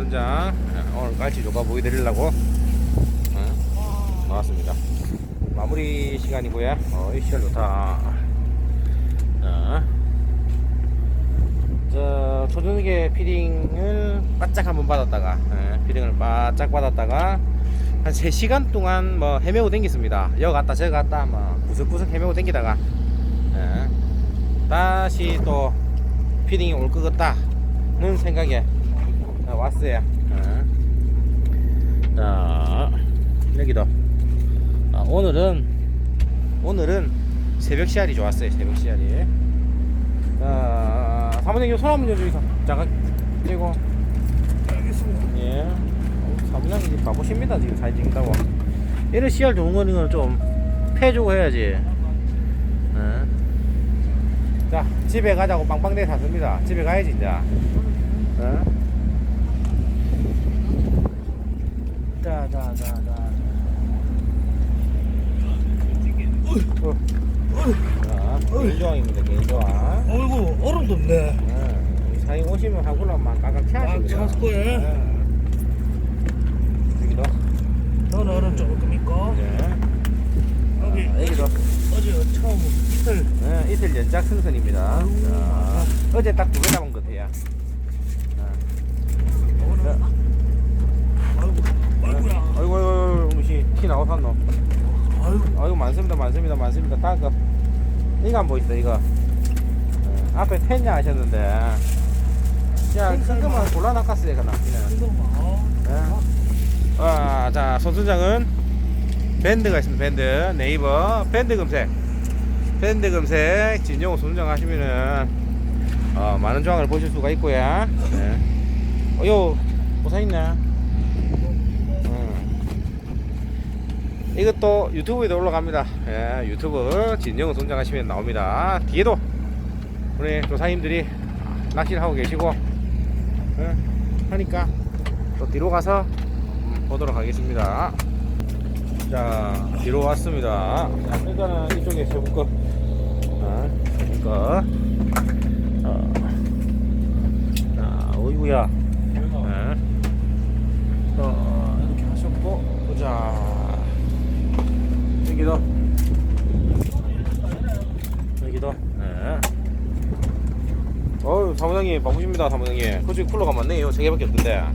소선장 오늘 깔치 조가 보여드리려고 어, 나왔습니다. 마무리 시간이고요. 어, 이 시절 좋다. 자, 저 초저녁에 피딩을 바짝 한번 받았다가 예, 피딩을 바짝 받았다가 한 3시간 동안 뭐 헤매고 댕겼습니다. 여 갔다 저 갔다 뭐 구석구석 헤매고 댕기다가 예, 다시 또 피딩이 올 것 같다는 생각에 어, 왔어요. 예. 자 여기도 아, 오늘은 오늘은 새벽 시알이 좋았어요. 새벽 시알이. 자 사모님 손 한번 여주이소. 잠깐 떼고. 알겠습니다. 예. 어, 지금 바쁘십니다 지금 사진 찍는다고 이런 씨알 좋은 거는 좀 패주고 해야지 예. 자 집에 가자고 빵빵대 샀습니다 집에 가야지 이제 예. 자자자자 어. 자 개인조항입니다 개인조항 어이구 없네. 예. 우리 사장님 오시면 아, 채하십니다 찾을 거예요? 예. 여기도 너는 얼음 적을 겁니까? 네. 여기 아, 여기도 어제 처음 이틀 네, 이틀 연작 승선입니다. 어제 딱 두 개 잡은 것 같아요. 자, 아이고 아이고야. 아이고, 아이고, 무시 키 나오셨노? 아이고 아이고 많습니다, 많습니다, 많습니다. 다 그, 이거 안 보이시다, 이거. 어, 앞에 텐냐 하셨는데, 야, 큰 것만 골라 낚았어요, 그나. 이거만. 아, 자, 손수장은 밴드가 있습니다. 밴드. 네이버 밴드 검색. 밴드 검색 진영호 손수장 하시면은 어, 많은 조항을 보실 수가 있고요. 네. 어, 요 보사 있네. 음. 이것도 유튜브에도 올라갑니다. 예, 유튜브 진영호 손수장 하시면 나옵니다. 뒤에도 우리 조사님들이 낚시를 하고 계시고 예, 하니까 또 뒤로 가서 음, 보도록 하겠습니다. 자, 뒤로 왔습니다. 자, 일단은 이쪽에 세부거. 아, 세부거. 어. 자, 어이구야. 네. 어, 이렇게 하셨고, 보자. 여기도. 여기도. 네. 어유 사무장님 바쁘십니다 사무장님 그쪽에 쿨러가 많네요 세 개밖에 없는데 어.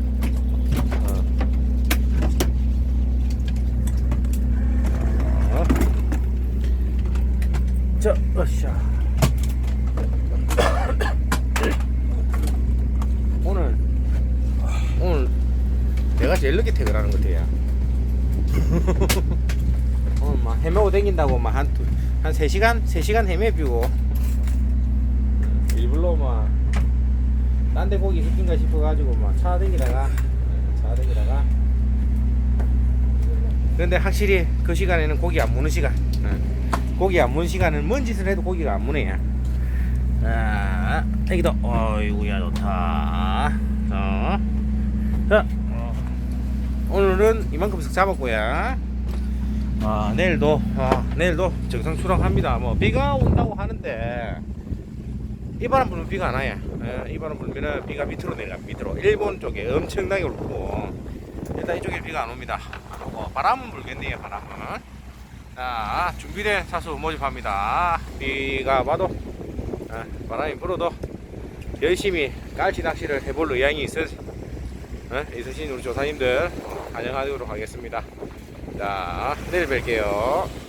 어? 자, 으쌰. 오늘, 오늘 내가 제일 늦게 퇴근하는 것 같아요. 헤매고 댕긴다고 막 한, 두- 한 3시간? 3시간 헤매비고. 일부러 막, 딴 데 고기 있긴가 싶어가지고 막차 댕기다가, 차 댕기다가. 근데 확실히 그 시간에는 고기 안 무는 시간. 어. 고기 안 무는 시간은 뭔 짓을 해도 고기가 안 무네요. 자, 애기도, 어이구야, 좋다. 자, 자, 오늘은 이만큼씩 잡았고요. 아, 내일도, 아, 내일도 정상 출항합니다. 뭐, 비가 온다고 하는데, 이 바람 불면 비가 안 와요. 예, 이 바람 불면은 비가 밑으로 내려가, 밑으로. 일본 쪽에 엄청나게 올 거고, 일단 이쪽에 비가 안 옵니다. 어, 바람은 불겠네요, 바람은. 자, 준비된 사수 모집합니다. 비가 와도, 어, 바람이 불어도 열심히 깔치 낚시를 해볼 의향이 있으, 어, 있으신 우리 조사님들 환영하도록 하겠습니다. 자, 내일 뵐게요.